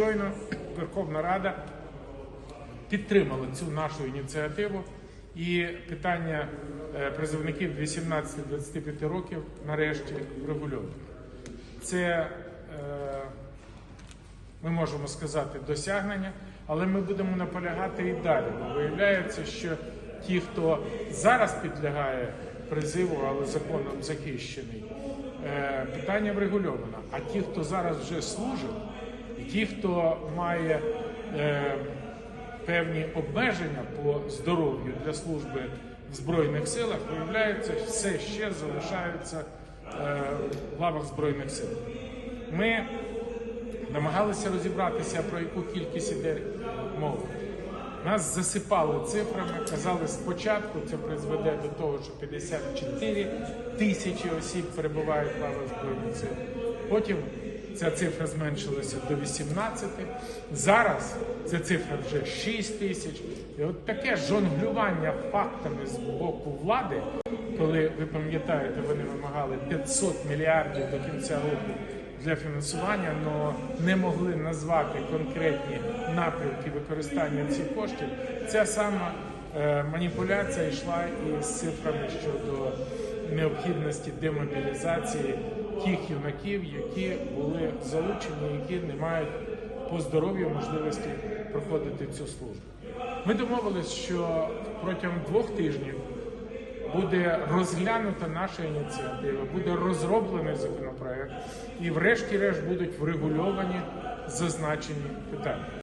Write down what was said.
Щойно Верховна Рада підтримала цю нашу ініціативу і питання е, призовників 18-25 років нарешті врегульовано. Це е, ми можемо сказати досягнення, але ми будемо наполягати і далі. Бо виявляється, що ті, хто зараз підлягає призиву, але законом захищений, е, питання врегульовано. А ті, хто зараз вже служить, ті, хто має е, певні обмеження по здоров'ю для служби в Збройних силах, виявляється, все ще залишаються е, в лавах Збройних сил. Ми намагалися розібратися, про яку кількість іде мова. Нас засипали цифрами, казали спочатку, це призведе до того, що 54 тисячі осіб перебувають в лавах Збройних сил. Потім ця цифра зменшилася до 18. Зараз ця цифра вже 6 тисяч. І от таке жонглювання фактами з боку влади, коли ви пам'ятаєте, вони вимагали 500 мільярдів до кінця року для фінансування, але не могли назвати конкретні напрямки використання цих коштів. Ця сама е, маніпуляція йшла і з цифрами щодо необхідності демобілізації тих юнаків, які були залучені, які не мають по здоров'ю можливості проходити цю службу. Ми домовились, що протягом двох тижнів буде розглянута наша ініціатива, буде розроблений законопроект, і, врешті-решт, будуть врегульовані зазначені питання.